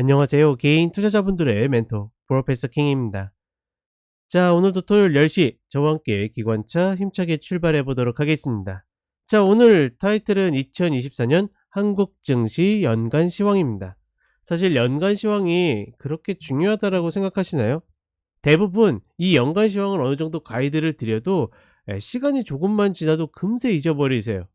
안녕하세요. 개인 투자자분들의 멘토 프로페서 킹입니다. 자, 오늘도 토요일 10시 저와 함께 기관차 힘차게 출발해 보도록 하겠습니다. 자, 오늘 타이틀은 2024년 한국 증시 연간 시황입니다. 사실 연간 시황이 그렇게 중요하다라고 생각하시나요? 대부분 이 연간 시황을 어느 정도 가이드를 드려도 에, 시간이 조금만 지나도 금세 잊어버리세요.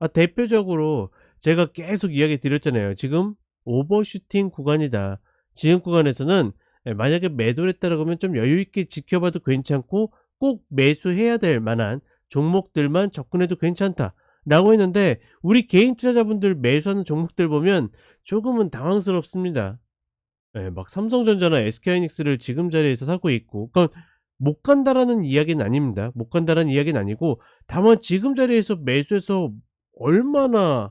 아, 대표적으로 제가 계속 이야기 드렸잖아요. 지금 오버슈팅 구간이다. 지금 구간에서는 예, 만약에 매도를 했다라고 하면 좀 여유있게 지켜봐도 괜찮고 꼭 매수해야 될 만한 종목들만 접근해도 괜찮다. 라고 했는데 우리 개인 투자자분들 매수하는 종목들 보면 조금은 당황스럽습니다. 예, 막 삼성전자나 SK하이닉스를 지금 자리에서 사고 있고 그러니까 못 간다라는 이야기는 아닙니다. 못 간다라는 이야기는 아니고 다만 지금 자리에서 매수해서 얼마나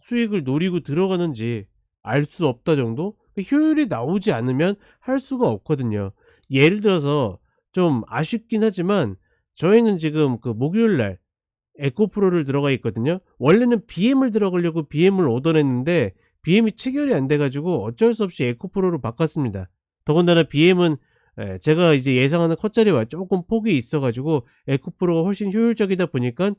수익을 노리고 들어가는지 알 수 없다 정도? 효율이 나오지 않으면 할 수가 없거든요. 예를 들어서 좀 아쉽긴 하지만 저희는 지금 그 목요일 날 에코프로를 들어가 있거든요. 원래는 BM을 들어가려고 BM을 얻어냈는데 BM이 체결이 안 돼가지고 어쩔 수 없이 에코프로로 바꿨습니다. 더군다나 BM은 제가 이제 예상하는 컷자리와 조금 폭이 있어가지고 에코프로가 훨씬 효율적이다 보니까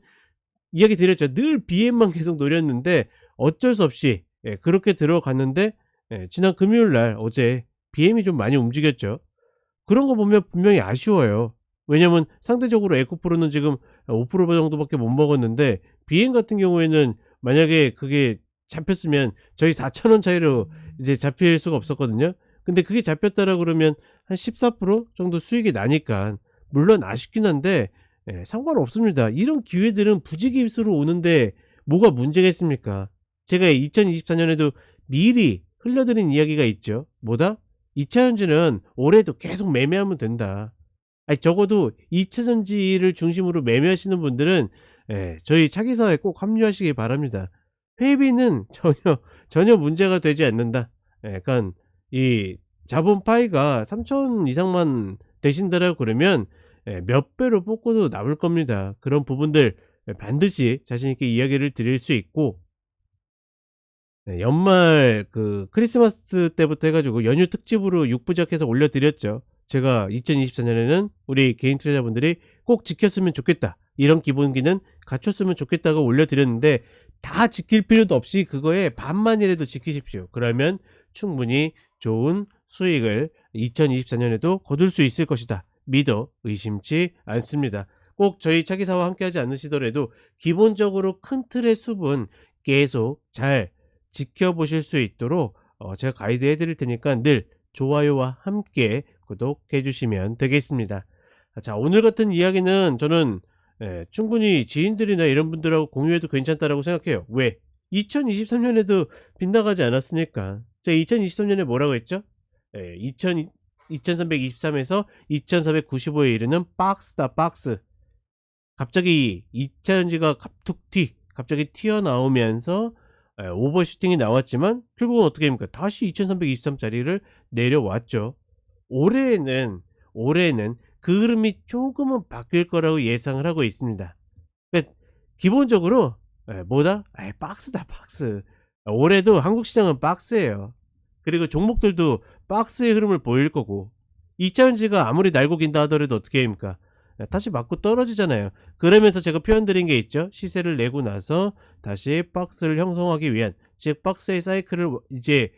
이야기 드렸죠. 늘 BM만 계속 노렸는데 어쩔 수 없이 예, 그렇게 들어갔는데 예, 지난 금요일 날 어제 BM이 좀 많이 움직였죠. 그런 거 보면 분명히 아쉬워요. 왜냐면 상대적으로 에코프로는 지금 5% 정도밖에 못 먹었는데 BM 같은 경우에는 만약에 그게 잡혔으면 저희 4천원 차이로 이제 잡힐 수가 없었거든요. 근데 그게 잡혔다라 그러면 한 14% 정도 수익이 나니까 물론 아쉽긴 한데 예, 상관없습니다. 이런 기회들은 부지기수로 오는데 뭐가 문제겠습니까? 제가 2024년에도 미리 흘려드린 이야기가 있죠. 뭐다? 2차 전지는 올해도 계속 매매하면 된다. 아니, 적어도 2차 전지를 중심으로 매매하시는 분들은 예, 저희 차기사에 꼭 합류하시기 바랍니다. 회비는 전혀 전혀 문제가 되지 않는다. 예, 그러니까 이 자본 파이가 3천 이상만 되신다라고 그러면 예, 몇 배로 뽑고도 남을 겁니다. 그런 부분들 반드시 자신 있게 이야기를 드릴 수 있고 네, 연말 그 크리스마스 때부터 해가지고 연휴 특집으로 6부작해서 올려드렸죠. 제가 2024년에는 우리 개인 투자자분들이 꼭 지켰으면 좋겠다. 이런 기본기는 갖췄으면 좋겠다고 올려드렸는데 다 지킬 필요도 없이 그거에 반만이라도 지키십시오. 그러면 충분히 좋은 수익을 2024년에도 거둘 수 있을 것이다. 믿어 의심치 않습니다. 꼭 저희 차기사와 함께하지 않으시더라도 기본적으로 큰 틀의 숲은 계속 잘 지켜보실 수 있도록 어, 제가 가이드 해드릴 테니까 늘 좋아요와 함께 구독해 주시면 되겠습니다. 자 오늘 같은 이야기는 저는 예, 충분히 지인들이나 이런 분들하고 공유해도 괜찮다라고 생각해요. 왜? 2023년에도 빗나가지 않았으니까. 자 2023년에 뭐라고 했죠? 예, 2000, 2323에서 2495에 이르는 박스다 박스. 갑자기 2차전지가 갑툭튀 갑자기 튀어나오면서 예, 오버슈팅이 나왔지만 결국은 어떻게 됩니까? 다시 2323짜리를 내려왔죠. 올해는 올해는 그 흐름이 조금은 바뀔 거라고 예상을 하고 있습니다. 그러니까 기본적으로 예, 뭐다? 에이, 박스다 박스. 올해도 한국 시장은 박스예요. 그리고 종목들도 박스의 흐름을 보일 거고 2차전지가 아무리 날고 긴다 하더라도 어떻게 됩니까? 다시 맞고 떨어지잖아요. 그러면서 제가 표현드린 게 있죠. 시세를 내고 나서 다시 박스를 형성하기 위한 즉 박스의 사이클을 이제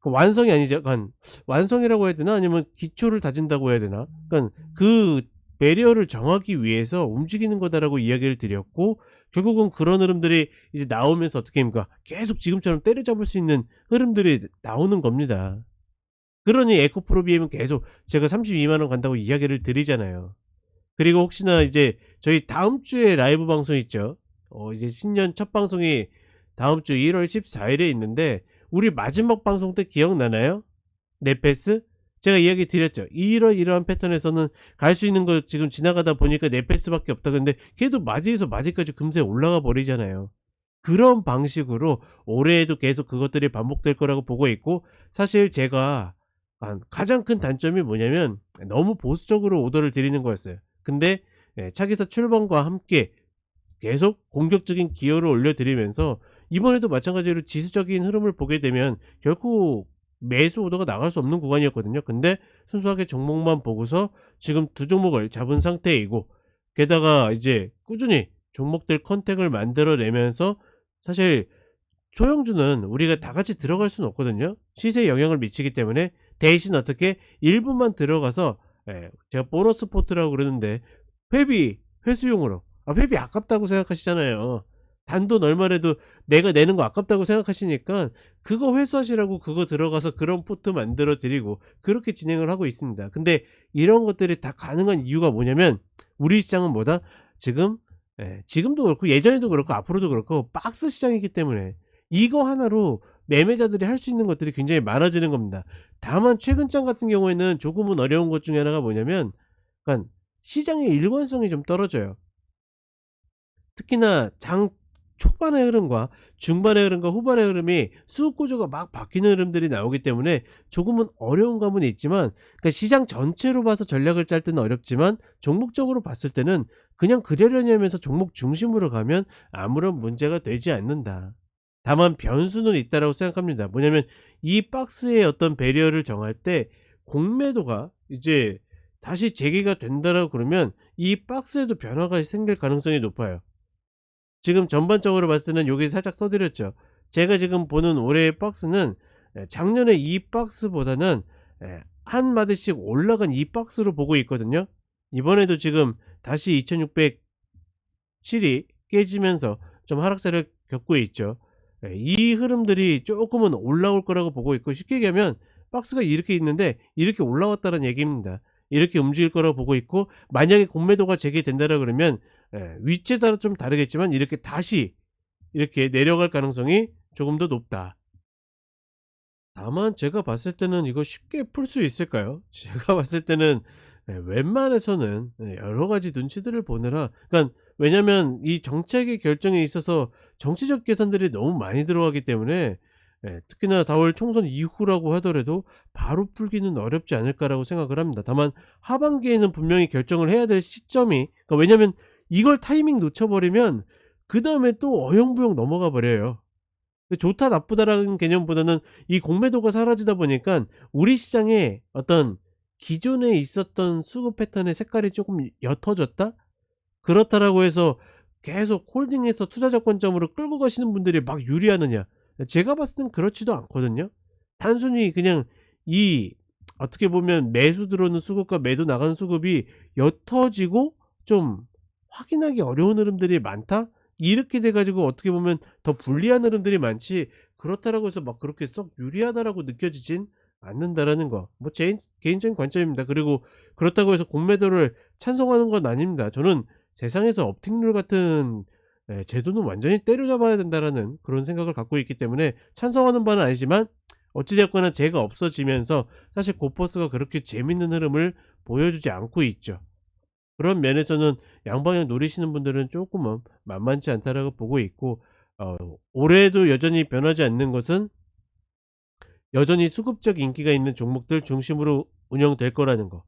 그 완성이 아니죠. 그러니까 완성이라고 해야 되나 아니면 기초를 다진다고 해야 되나? 그러니까 그 배리어를 정하기 위해서 움직이는 거다라고 이야기를 드렸고 결국은 그런 흐름들이 이제 나오면서 어떻게 합니까? 계속 지금처럼 때려잡을 수 있는 흐름들이 나오는 겁니다. 그러니 에코프로 비엠은 계속 제가 32만원 간다고 이야기를 드리잖아요. 그리고 혹시나 이제 저희 다음 주에 라이브 방송 있죠. 어, 이제 신년 첫 방송이 다음 주 1월 14일에 있는데 우리 마지막 방송 때 기억나나요? 네패스? 제가 이야기 드렸죠. 이런 이러한 패턴에서는 갈 수 있는 거 지금 지나가다 보니까 네패스밖에 없다. 근데 걔도 마지에서 마지까지 금세 올라가 버리잖아요. 그런 방식으로 올해에도 계속 그것들이 반복될 거라고 보고 있고 사실 제가 가장 큰 단점이 뭐냐면 너무 보수적으로 오더를 드리는 거였어요. 근데 예, 차기사 출범과 함께 계속 공격적인 기여를 올려드리면서 이번에도 마찬가지로 지수적인 흐름을 보게 되면 결국 매수 오더가 나갈 수 없는 구간이었거든요. 근데 순수하게 종목만 보고서 지금 두 종목을 잡은 상태이고 게다가 이제 꾸준히 종목들 컨택을 만들어내면서 사실 소형주는 우리가 다 같이 들어갈 수는 없거든요. 시세에 영향을 미치기 때문에 대신 어떻게 일부만 들어가서 예, 제가 보너스 포트라고 그러는데 회비 회수용으로 아, 회비 아깝다고 생각하시잖아요. 단돈 얼마라도 내가 내는 거 아깝다고 생각하시니까 그거 회수하시라고 그거 들어가서 그런 포트 만들어 드리고 그렇게 진행을 하고 있습니다. 근데 이런 것들이 다 가능한 이유가 뭐냐면 우리 시장은 뭐다? 지금 예, 지금도 그렇고 예전에도 그렇고 앞으로도 그렇고 박스 시장이기 때문에 이거 하나로 매매자들이 할 수 있는 것들이 굉장히 많아지는 겁니다. 다만 최근장 같은 경우에는 조금은 어려운 것 중에 하나가 뭐냐면 그러니까 시장의 일관성이 좀 떨어져요. 특히나 장 초반의 흐름과 중반의 흐름과 후반의 흐름이 수급 구조가 막 바뀌는 흐름들이 나오기 때문에 조금은 어려운 감은 있지만 그러니까 시장 전체로 봐서 전략을 짤 때는 어렵지만 종목적으로 봤을 때는 그냥 그러려니 하면서 종목 중심으로 가면 아무런 문제가 되지 않는다. 다만 변수는 있다라고 생각합니다. 뭐냐면 이 박스의 어떤 배리어를 정할 때 공매도가 이제 다시 재개가 된다라고 그러면 이 박스에도 변화가 생길 가능성이 높아요. 지금 전반적으로 봤을 때는 여기 살짝 써드렸죠. 제가 지금 보는 올해의 박스는 에, 작년에 이 박스보다는 에, 한 마디씩 올라간 이 박스로 보고 있거든요. 이번에도 지금 다시 2607이 깨지면서 좀 하락세를 겪고 있죠. 에, 이 흐름들이 조금은 올라올 거라고 보고 있고 쉽게 얘기하면 박스가 이렇게 있는데 이렇게 올라왔다는 얘기입니다. 이렇게 움직일 거라고 보고 있고 만약에 공매도가 재개된다라 그러면 예, 위치에 따라 좀 다르겠지만 이렇게 다시 이렇게 내려갈 가능성이 조금 더 높다. 다만 제가 봤을 때는 이거 쉽게 풀 수 있을까요? 제가 봤을 때는 예, 웬만해서는 예, 여러 가지 눈치들을 보느라 그러니까 왜냐면 이 정책의 결정에 있어서 정치적 계산들이 너무 많이 들어가기 때문에 예, 특히나 4월 총선 이후라고 하더라도 바로 풀기는 어렵지 않을까라고 생각을 합니다. 다만 하반기에는 분명히 결정을 해야 될 시점이 그러니까 왜냐면 이걸 타이밍 놓쳐버리면 그 다음에 또 어영부영 넘어가 버려요. 좋다 나쁘다라는 개념보다는 이 공매도가 사라지다 보니까 우리 시장에 어떤 기존에 있었던 수급 패턴의 색깔이 조금 옅어졌다? 그렇다라고 해서 계속 홀딩해서 투자적 관점으로 끌고 가시는 분들이 막 유리하느냐? 제가 봤을 땐 그렇지도 않거든요. 단순히 그냥 이 어떻게 보면 매수 들어오는 수급과 매도 나가는 수급이 옅어지고 좀 확인하기 어려운 흐름들이 많다? 이렇게 돼가지고 어떻게 보면 더 불리한 흐름들이 많지 그렇다라고 해서 막 그렇게 썩 유리하다라고 느껴지진 않는다라는 거. 뭐 제 개인적인 관점입니다. 그리고 그렇다고 해서 공매도를 찬성하는 건 아닙니다. 저는 세상에서 업팅룰 같은 예, 제도는 완전히 때려잡아야 된다라는 그런 생각을 갖고 있기 때문에 찬성하는 바는 아니지만 어찌되었거나 제가 없어지면서 사실 고퍼스가 그렇게 재밌는 흐름을 보여주지 않고 있죠. 그런 면에서는 양방향 노리시는 분들은 조금은 만만치 않다라고 보고 있고 어, 올해도 여전히 변하지 않는 것은 여전히 수급적 인기가 있는 종목들 중심으로 운영될 거라는 거.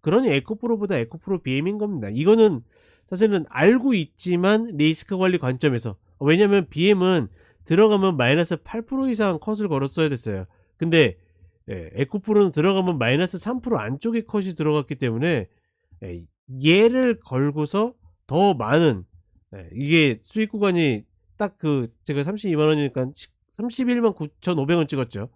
그러니 에코프로보다 에코프로 BM인 겁니다. 이거는 사실은 알고 있지만 리스크 관리 관점에서 왜냐면 BM은 들어가면 마이너스 8% 이상 컷을 걸었어야 됐어요. 근데 예, 에코프로는 들어가면 마이너스 3% 안쪽에 컷이 들어갔기 때문에 예, 얘를 걸고서 더 많은 예, 이게 수익 구간이 딱 그 제가 32만 원이니까 31만 9,500원 찍었죠.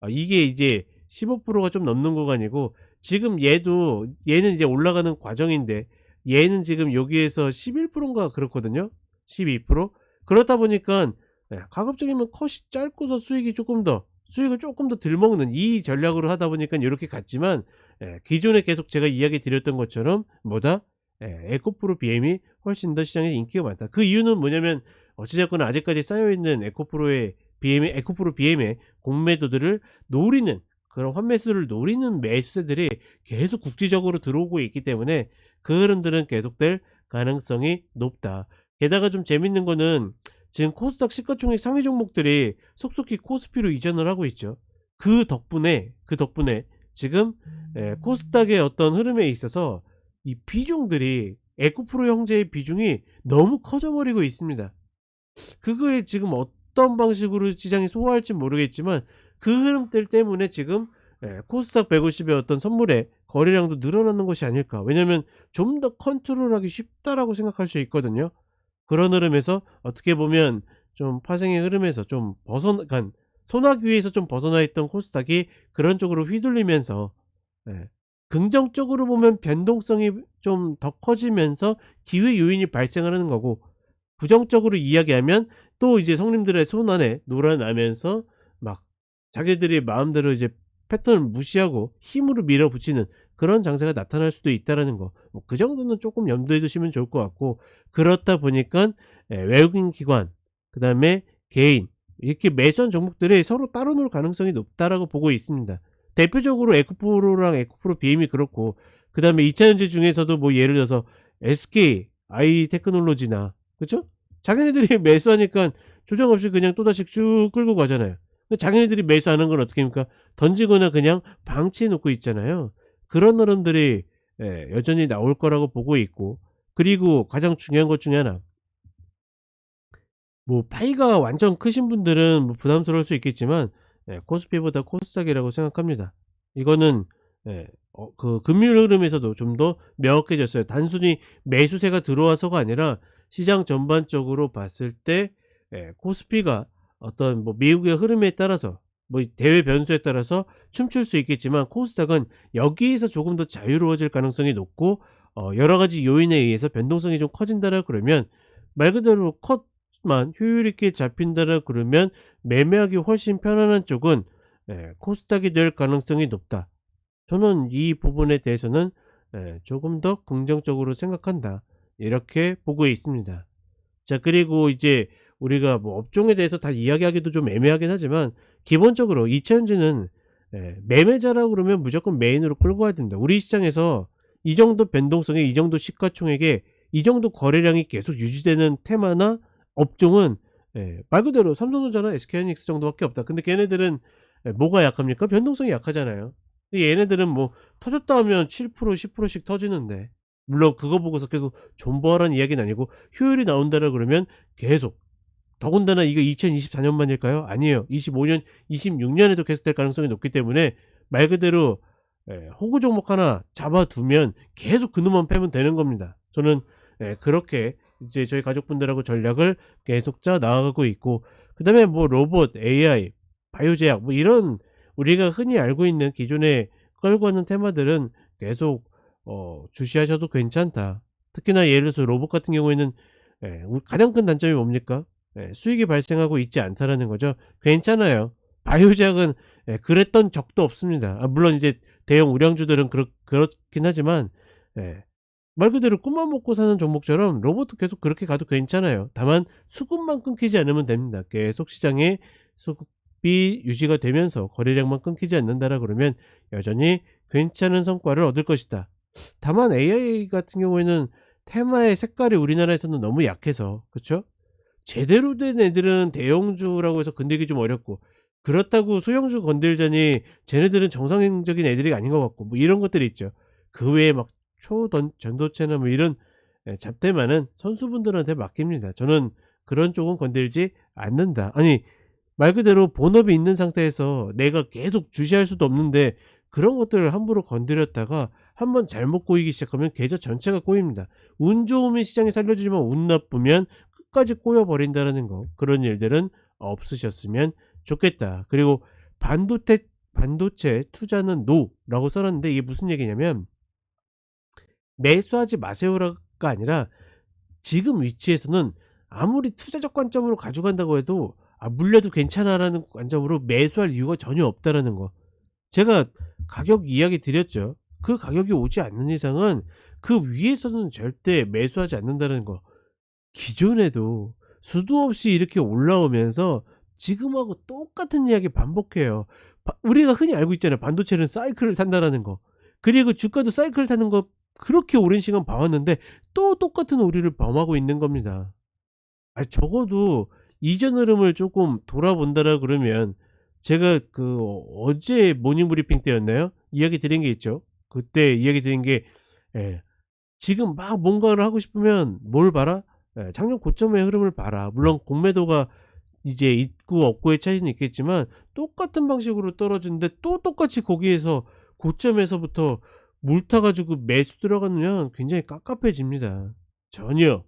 아, 이게 이제 15%가 좀 넘는 구간이고 지금 얘도 얘는 이제 올라가는 과정인데 얘는 지금 여기에서 11%인가 그렇거든요. 12% 그렇다 보니까 예, 가급적이면 컷이 짧고서 수익이 조금 더 수익을 조금 더 덜 먹는 이 전략으로 하다 보니까 이렇게 갔지만 예, 기존에 계속 제가 이야기 드렸던 것처럼 뭐다 예, 에코프로 BM이 훨씬 더 시장에 인기가 많다. 그 이유는 뭐냐면 어찌됐거나 아직까지 쌓여있는 에코프로의 BM의 에코프로 BM의 공매도들을 노리는 그런 환매수를 노리는 매수세들이 계속 국지적으로 들어오고 있기 때문에 그 흐름들은 계속될 가능성이 높다. 게다가 좀 재밌는 거는 지금 코스닥 시가총액 상위 종목들이 속속히 코스피로 이전을 하고 있죠. 그 덕분에 그 덕분에 지금 에, 코스닥의 어떤 흐름에 있어서 이 비중들이 에코프로 형제의 비중이 너무 커져버리고 있습니다. 그거에 지금 어떤 방식으로 시장이 소화할지 모르겠지만 그 흐름들 때문에 지금 예, 코스닥 150의 어떤 선물의 거래량도 늘어나는 것이 아닐까. 왜냐면 좀더 컨트롤하기 쉽다라고 생각할 수 있거든요. 그런 흐름에서 어떻게 보면 좀 파생의 흐름에서 좀 벗어나, 그러니까 소나기 위에서 좀 벗어나 있던 코스닥이 그런 쪽으로 휘둘리면서 예, 긍정적으로 보면 변동성이 좀 더 커지면서 기회 요인이 발생하는 거고 부정적으로 이야기하면 또 이제 성님들의 손 안에 놀아나면서 막 자기들이 마음대로 이제 패턴을 무시하고 힘으로 밀어붙이는 그런 장세가 나타날 수도 있다라는 거. 뭐 그 정도는 조금 염두에 두시면 좋을 것 같고 그렇다 보니까 예, 외국인 기관, 그 다음에 개인 이렇게 매수한 종목들이 서로 따로 놀 가능성이 높다라고 보고 있습니다. 대표적으로 에코프로랑 에코프로 BM이 그렇고 그 다음에 2차전지 중에서도 뭐 예를 들어서 SK, I 테크놀로지나 그쵸? 자기네들이 매수하니까 조정 없이 그냥 또다시 쭉 끌고 가잖아요. 자기네들이 매수하는 건 어떻게 합니까? 던지거나 그냥 방치해 놓고 있잖아요. 그런 흐름들이 예, 여전히 나올 거라고 보고 있고 그리고 가장 중요한 것 중에 하나 뭐 파이가 완전 크신 분들은 뭐 부담스러울 수 있겠지만 예, 코스피보다 코스닥이라고 생각합니다. 이거는 예, 어, 그 금융 흐름에서도 좀 더 명확해졌어요. 단순히 매수세가 들어와서가 아니라 시장 전반적으로 봤을 때 예, 코스피가 어떤 뭐 미국의 흐름에 따라서 뭐 대외 변수에 따라서 춤출 수 있겠지만 코스닥은 여기에서 조금 더 자유로워질 가능성이 높고 어, 여러 가지 요인에 의해서 변동성이 좀 커진다라 그러면 말 그대로 컷만 효율 있게 잡힌다라 그러면 매매하기 훨씬 편안한 쪽은 예, 코스닥이 될 가능성이 높다. 저는 이 부분에 대해서는 예, 조금 더 긍정적으로 생각한다. 이렇게 보고 있습니다. 자, 그리고 이제 우리가 뭐 업종에 대해서 다 이야기하기도 좀 애매하긴 하지만 기본적으로 이차전지는 예, 매매자라고 그러면 무조건 메인으로 끌고 가야 된다. 우리 시장에서 이 정도 변동성에 이 정도 시가총액에 이 정도 거래량이 계속 유지되는 테마나 업종은 예, 말 그대로 삼성전자나 SK하이닉스 정도밖에 없다. 근데 걔네들은 예, 뭐가 약합니까? 변동성이 약하잖아요. 얘네들은 뭐 터졌다 하면 7% 10%씩 터지는데 물론 그거 보고서 계속 존버하라는 이야기는 아니고 효율이 나온다라 그러면 계속 더군다나 이거 2024년만일까요? 아니에요. 25년, 26년에도 계속될 가능성이 높기 때문에 말 그대로 예, 호구 종목 하나 잡아두면 계속 그놈만 패면 되는 겁니다. 저는 예, 그렇게 이제 저희 가족분들하고 전략을 계속 짜 나가고 있고 그 다음에 뭐 로봇, AI, 바이오제약 뭐 이런 우리가 흔히 알고 있는 기존에 끌고 가는 테마들은 계속 어, 주시하셔도 괜찮다. 특히나 예를 들어서 로봇 같은 경우에는 예, 가장 큰 단점이 뭡니까? 예, 수익이 발생하고 있지 않다라는 거죠. 괜찮아요. 바이오제약은 예, 그랬던 적도 없습니다. 아, 물론 이제 대형 우량주들은 그렇, 그렇 긴 하지만 예, 말 그대로 꿈만 먹고 사는 종목처럼 로봇도 계속 그렇게 가도 괜찮아요. 다만 수급만 끊기지 않으면 됩니다. 계속 시장에 수급이 유지가 되면서 거래량만 끊기지 않는다라 그러면 여전히 괜찮은 성과를 얻을 것이다. 다만 AI 같은 경우에는 테마의 색깔이 우리나라에서는 너무 약해서 그렇죠? 제대로 된 애들은 대형주라고 해서 건들기 좀 어렵고 그렇다고 소형주 건들자니 쟤네들은 정상적인 애들이 아닌 것 같고 뭐 이런 것들이 있죠. 그 외에 막 초전도체나 뭐 이런 예, 잡대만은 선수분들한테 맡깁니다. 저는 그런 쪽은 건들지 않는다. 아니 말 그대로 본업이 있는 상태에서 내가 계속 주시할 수도 없는데 그런 것들을 함부로 건드렸다가 한번 잘못 꼬이기 시작하면 계좌 전체가 꼬입니다. 운 좋으면 시장이 살려주지만 운 나쁘면 끝까지 꼬여버린다는 거 그런 일들은 없으셨으면 좋겠다. 그리고 반도체 반도체 투자는 노라고 써놨는데 이게 무슨 얘기냐면 매수하지 마세요가 아니라 지금 위치에서는 아무리 투자적 관점으로 가져간다고 해도 아, 물려도 괜찮아라는 관점으로 매수할 이유가 전혀 없다라는 거. 제가 가격 이야기 드렸죠. 그 가격이 오지 않는 이상은 그 위에서는 절대 매수하지 않는다는 거. 기존에도 수도 없이 이렇게 올라오면서 지금하고 똑같은 이야기 반복해요. 우리가 흔히 알고 있잖아요. 반도체는 사이클을 탄다라는 거. 그리고 주가도 사이클을 타는 거 그렇게 오랜 시간 봐왔는데 또 똑같은 오류를 범하고 있는 겁니다. 아 적어도 이전 흐름을 조금 돌아본다라 그러면 제가 그 어제 모닝 브리핑 때였나요? 이야기 드린 게 있죠. 그때 이야기 드린 게 예, 지금 막 뭔가를 하고 싶으면 뭘 봐라? 예, 작년 고점의 흐름을 봐라. 물론 공매도가 이제 있고 없고의 차이는 있겠지만 똑같은 방식으로 떨어지는데 또 똑같이 거기에서 고점에서부터 물 타가지고 매수 들어가면 굉장히 깝깝해집니다. 전혀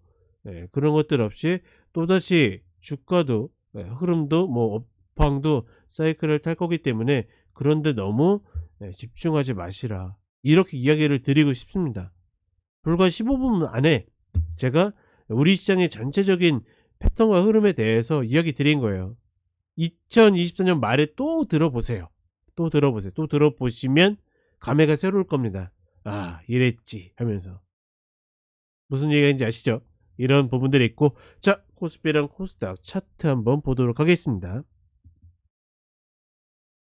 예, 그런 것들 없이 또다시 주가도 예, 흐름도 뭐 업황도 사이클을 탈 거기 때문에 그런데 너무 예, 집중하지 마시라 이렇게 이야기를 드리고 싶습니다. 불과 15분 안에 제가 우리 시장의 전체적인 패턴과 흐름에 대해서 이야기 드린 거예요. 2024년 말에 또 들어보세요. 또 들어보세요. 또 들어보시면 감회가 새로울 겁니다. 아, 이랬지 하면서. 무슨 얘기인지 아시죠? 이런 부분들이 있고 자, 코스피랑 코스닥 차트 한번 보도록 하겠습니다.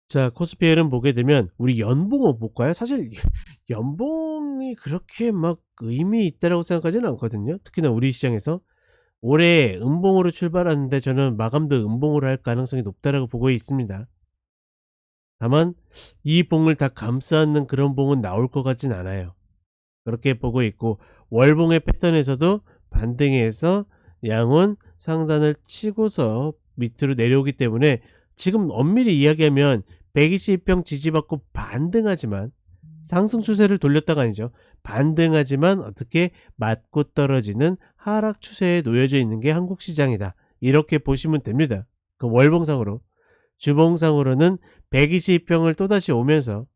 자, 코스피에는 보게 되면 우리 연봉을 볼까요? 사실 연봉 이 그렇게 막 의미 있다라고 생각하지는 않거든요. 특히나 우리 시장에서 올해 음봉으로 출발하는데 저는 마감도 음봉으로 할 가능성이 높다라고 보고 있습니다. 다만 이 봉을 다 감싸는 그런 봉은 나올 것 같진 않아요. 그렇게 보고 있고 월봉의 패턴에서도 반등해서 양은 상단을 치고서 밑으로 내려오기 때문에 지금 엄밀히 이야기하면 120평 지지받고 반등하지만 상승 추세를 돌렸다가 아니죠. 반등하지만 어떻게 맞고 떨어지는 하락 추세에 놓여져 있는 게 한국 시장이다. 이렇게 보시면 됩니다. 그 월봉상으로 주봉상으로는 120평을 또다시 오면서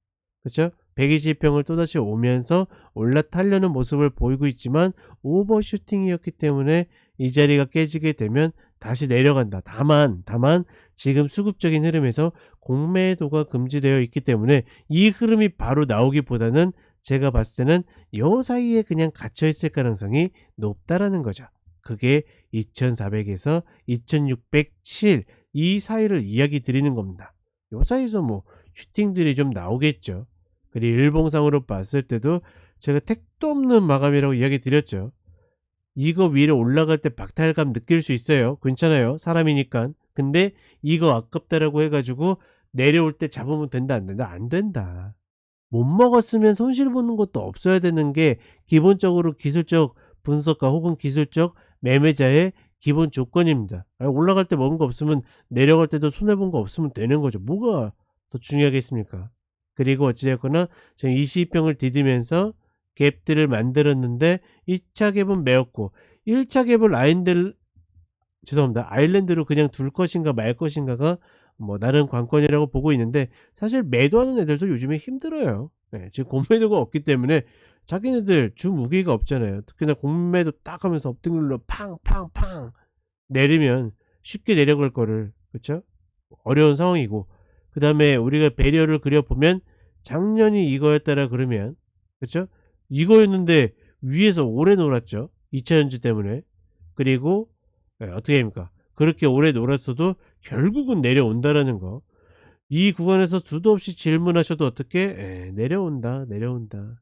그렇죠? 120평을 또다시 오면서 올라타려는 모습을 보이고 있지만 오버슈팅이었기 때문에 이 자리가 깨지게 되면 다시 내려간다. 다만 다만 지금 수급적인 흐름에서 공매도가 금지되어 있기 때문에 이 흐름이 바로 나오기보다는 제가 봤을 때는 요 사이에 그냥 갇혀 있을 가능성이 높다라는 거죠. 그게 2400에서 2607 이 사이를 이야기 드리는 겁니다. 요 사이에서 뭐 슈팅들이 좀 나오겠죠. 그리고 일봉상으로 봤을 때도 제가 택도 없는 마감이라고 이야기 드렸죠. 이거 위로 올라갈 때 박탈감 느낄 수 있어요. 괜찮아요. 사람이니까. 근데 이거 아깝다라고 해가지고 내려올 때 잡으면 된다 안 된다 안 된다. 못 먹었으면 손실 보는 것도 없어야 되는 게 기본적으로 기술적 분석가 혹은 기술적 매매자의 기본 조건입니다. 올라갈 때 먹은 거 없으면 내려갈 때도 손해본 거 없으면 되는 거죠. 뭐가 더 중요하겠습니까? 그리고 어찌됐거나 지금 22평을 디디면서 갭들을 만들었는데 2차 갭은 매웠고 1차 갭을 라인들 죄송합니다. 아일랜드로 그냥 둘 것인가 말 것인가가 뭐 나름 관건이라고 보고 있는데 사실 매도하는 애들도 요즘에 힘들어요. 네, 지금 공매도가 없기 때문에 자기네들 주 무게가 없잖아요. 특히나 공매도 딱 하면서 업등률로 팡팡팡 내리면 쉽게 내려갈 거를 그렇죠? 어려운 상황이고 그 다음에 우리가 배려를 그려보면 작년이 이거였다라 그러면 그렇죠? 이거였는데 위에서 오래 놀았죠. 2차전지 때문에 그리고 네, 어떻게 합니까? 그렇게 오래 놀았어도 결국은 내려온다라는 거. 이 구간에서 수도 없이 질문하셔도 어떻게 에, 내려온다 내려온다.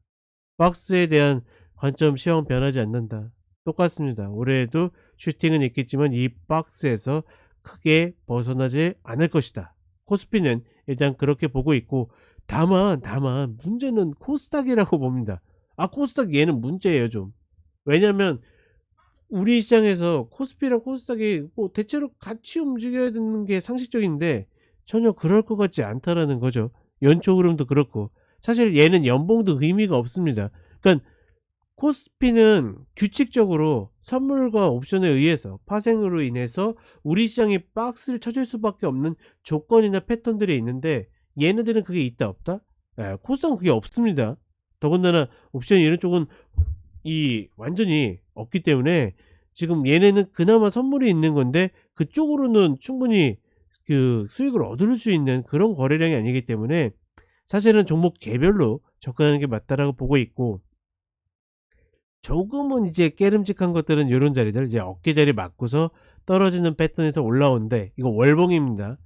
박스에 대한 관점 시황 변하지 않는다. 똑같습니다. 올해에도 슈팅은 있겠지만 이 박스에서 크게 벗어나지 않을 것이다. 코스피는 일단 그렇게 보고 있고 다만 다만 문제는 코스닥이라고 봅니다. 아 코스닥 얘는 문제예요 좀. 왜냐면 우리 시장에서 코스피랑 코스닥이 뭐 대체로 같이 움직여야 되는 게 상식적인데 전혀 그럴 것 같지 않다라는 거죠. 연초 흐름도 그렇고 사실 얘는 연봉도 의미가 없습니다. 그러니까 코스피는 규칙적으로 선물과 옵션에 의해서 파생으로 인해서 우리 시장에 박스를 쳐줄 수밖에 없는 조건이나 패턴들이 있는데 얘네들은 그게 있다 없다? 예, 코스닥은 그게 없습니다. 더군다나 옵션 이런 쪽은 이 완전히 없기 때문에 지금 얘네는 그나마 선물이 있는 건데 그쪽으로는 충분히 그 수익을 얻을 수 있는 그런 거래량이 아니기 때문에 사실은 종목 개별로 접근하는 게 맞다라고 보고 있고 조금은 이제 깨름직한 것들은 이런 자리들 이제 어깨 자리 맞고서 떨어지는 패턴에서 올라오는데 이거 월봉입니다.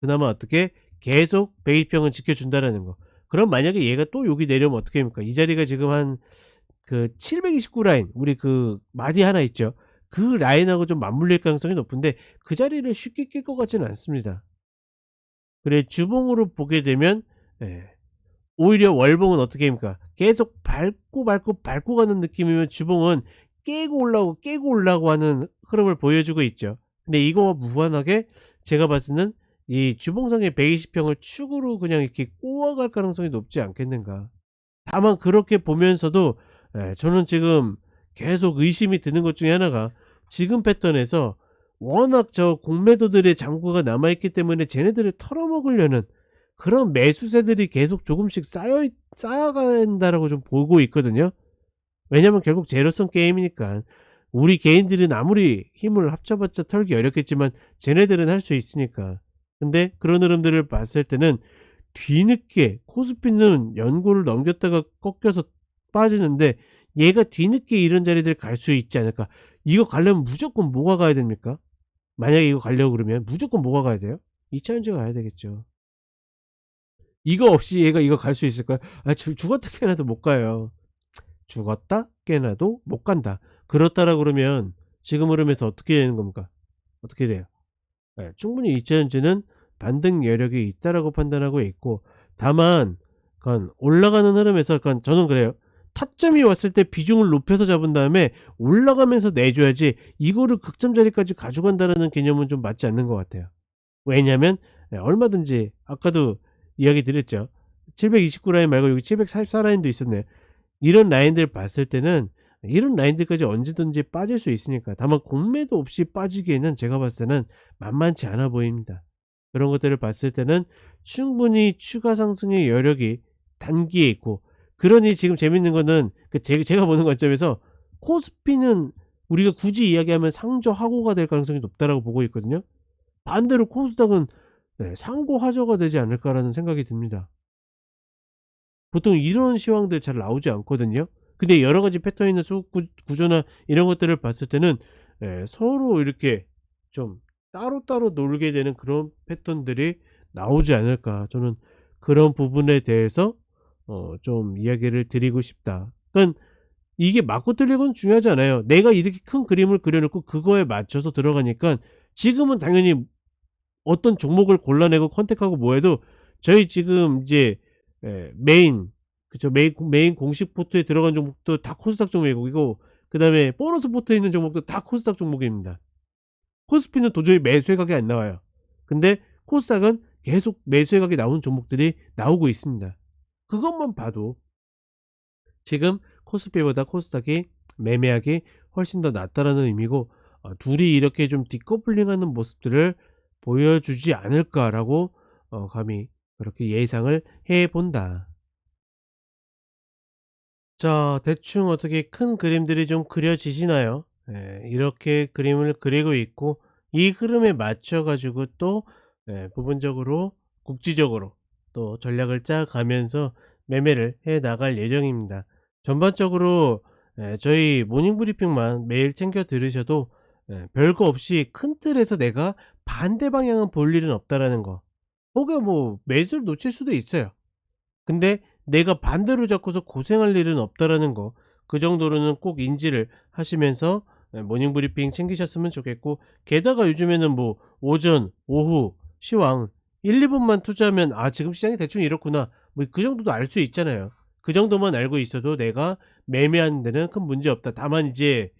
그나마 어떻게 계속 베이평은 지켜준다라는 거. 그럼 만약에 얘가 또 여기 내려오면 어떻게 합니까? 이 자리가 지금 한 그 729 라인 우리 그 마디 하나 있죠. 그 라인하고 좀 맞물릴 가능성이 높은데 그 자리를 쉽게 깰 것 같지는 않습니다. 그래 주봉으로 보게 되면 예, 오히려 월봉은 어떻게 합니까? 계속 밟고 밟고 밟고 가는 느낌이면 주봉은 깨고 올라오고 깨고 올라오고 하는 흐름을 보여주고 있죠. 근데 이거와 무관하게 제가 봤을 때는 이 주봉상의 120평을 축으로 그냥 이렇게 꼬아갈 가능성이 높지 않겠는가. 다만 그렇게 보면서도 예, 저는 지금 계속 의심이 드는 것 중에 하나가 지금 패턴에서 워낙 저 공매도들의 잔고가 남아있기 때문에 쟤네들을 털어먹으려는 그런 매수세들이 계속 조금씩 쌓여, 쌓여간다라고 좀 보고 있거든요. 왜냐면 결국 제로성 게임이니까 우리 개인들은 아무리 힘을 합쳐봤자 털기 어렵겠지만 쟤네들은 할 수 있으니까. 근데 그런 흐름들을 봤을 때는 뒤늦게 코스피는 연고를 넘겼다가 꺾여서 빠지는데 얘가 뒤늦게 이런 자리들 갈 수 있지 않을까. 이거 가려면 무조건 뭐가 가야 됩니까? 만약에 이거 가려고 그러면 무조건 뭐가 가야 돼요? 2차전지 가야 되겠죠. 이거 없이 얘가 이거 갈 수 있을까요? 아, 죽, 죽었다 깨나도 못 가요. 죽었다 깨나도 못 간다. 그렇다라 그러면 지금 흐름에서 어떻게 되는 겁니까? 어떻게 돼요? 네, 충분히 2차전지는 반등 여력이 있다라고 판단하고 있고 다만 그건 올라가는 흐름에서 그건 저는 그래요. 타점이 왔을 때 비중을 높여서 잡은 다음에 올라가면서 내줘야지 이거를 극점 자리까지 가져간다는 개념은 좀 맞지 않는 것 같아요. 왜냐하면 네, 얼마든지 아까도 이야기 드렸죠. 729라인 말고 여기 744라인도 있었네요. 이런 라인들 봤을 때는 이런 라인들까지 언제든지 빠질 수 있으니까 다만 공매도 없이 빠지기에는 제가 봤을 때는 만만치 않아 보입니다. 그런 것들을 봤을 때는 충분히 추가 상승의 여력이 단기에 있고 그러니 지금 재밌는 거는 그 제가 보는 관점에서 코스피는 우리가 굳이 이야기하면 상저 하고가 될 가능성이 높다라고 보고 있거든요. 반대로 코스닥은 네, 상고 하저가 되지 않을까라는 생각이 듭니다. 보통 이런 시황들 잘 나오지 않거든요. 근데 여러 가지 패턴 있는 수급 구조나 이런 것들을 봤을 때는 예, 서로 이렇게 좀 따로따로 놀게 되는 그런 패턴들이 나오지 않을까. 저는 그런 부분에 대해서 어, 좀 이야기를 드리고 싶다. 그러니까 이게 맞고 틀리건 중요하지 않아요. 내가 이렇게 큰 그림을 그려놓고 그거에 맞춰서 들어가니까 지금은 당연히 어떤 종목을 골라내고 컨택하고 뭐해도 저희 지금 이제 예, 메인 그쵸 메인, 메인 공식 포트에 들어간 종목도 다 코스닥 종목이고 그 다음에 보너스 포트에 있는 종목도 다 코스닥 종목입니다. 코스피는 도저히 매수의 각이 안 나와요. 근데 코스닥은 계속 매수의 각이 나오는 종목들이 나오고 있습니다. 그것만 봐도 지금 코스피보다 코스닥이 매매하기 훨씬 더 낫다라는 의미고 어, 둘이 이렇게 좀 디커플링하는 모습들을 보여주지 않을까라고 어, 감히 그렇게 예상을 해본다. 자, 대충 어떻게 큰 그림들이 좀 그려지시나요? 예, 이렇게 그림을 그리고 있고 이 흐름에 맞춰 가지고 또 예, 부분적으로 국지적으로 또 전략을 짜 가면서 매매를 해 나갈 예정입니다. 전반적으로 예, 저희 모닝브리핑만 매일 챙겨 들으셔도 예, 별거 없이 큰 틀에서 내가 반대 방향은 볼 일은 없다라는 거. 혹여 뭐 매수를 놓칠 수도 있어요. 근데 내가 반대로 잡고서 고생할 일은 없다라는 거. 그 정도로는 꼭 인지를 하시면서 예, 모닝브리핑 챙기셨으면 좋겠고 게다가 요즘에는 뭐 오전, 오후, 시황 1, 2분만 투자하면 아 지금 시장이 대충 이렇구나 뭐 그 정도도 알 수 있잖아요. 그 정도만 알고 있어도 내가 매매하는 데는 큰 문제 없다. 다만 이제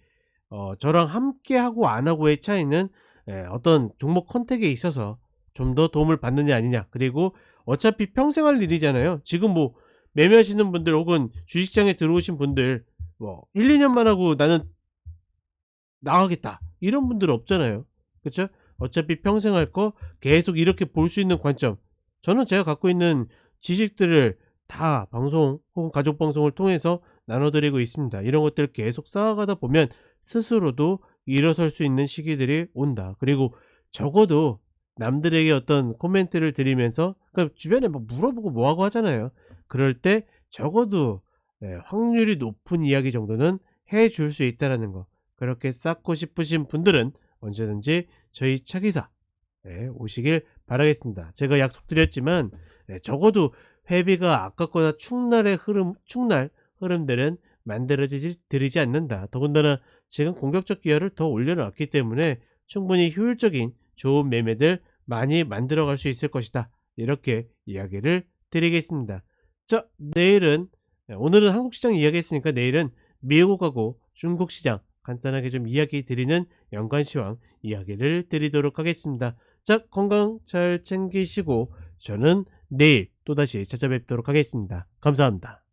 어, 저랑 함께 하고 안 하고의 차이는 예, 어떤 종목 컨택에 있어서 좀 더 도움을 받느냐 아니냐 그리고 어차피 평생 할 일이잖아요. 지금 뭐 매매하시는 분들 혹은 주식장에 들어오신 분들 뭐 1, 2년만 하고 나는 나가겠다 이런 분들 없잖아요. 그쵸? 어차피 평생 할 거 계속 이렇게 볼 수 있는 관점 저는 제가 갖고 있는 지식들을 다 방송 혹은 가족 방송을 통해서 나눠드리고 있습니다. 이런 것들을 계속 쌓아가다 보면 스스로도 일어설 수 있는 시기들이 온다. 그리고 적어도 남들에게 어떤 코멘트를 드리면서 그러니까 주변에 막 물어보고 뭐하고 하잖아요. 그럴 때 적어도 예, 확률이 높은 이야기 정도는 해줄 수 있다라는 거. 그렇게 쌓고 싶으신 분들은 언제든지 저희 차 기사에 오시길 바라겠습니다. 제가 약속드렸지만 예, 적어도 회비가 아깝거나 축날의 흐름, 축날 흐름들은 만들어지지 드리지 않는다. 더군다나 지금 공격적 기여를 더 올려놨기 때문에 충분히 효율적인 좋은 매매들 많이 만들어갈 수 있을 것이다. 이렇게 이야기를 드리겠습니다. 자, 내일은 오늘은 한국 시장 이야기했으니까 내일은 미국하고 중국 시장 간단하게 좀 이야기 드리는 연관시황 이야기를 드리도록 하겠습니다. 자, 건강 잘 챙기시고 저는 내일 또다시 찾아뵙도록 하겠습니다. 감사합니다.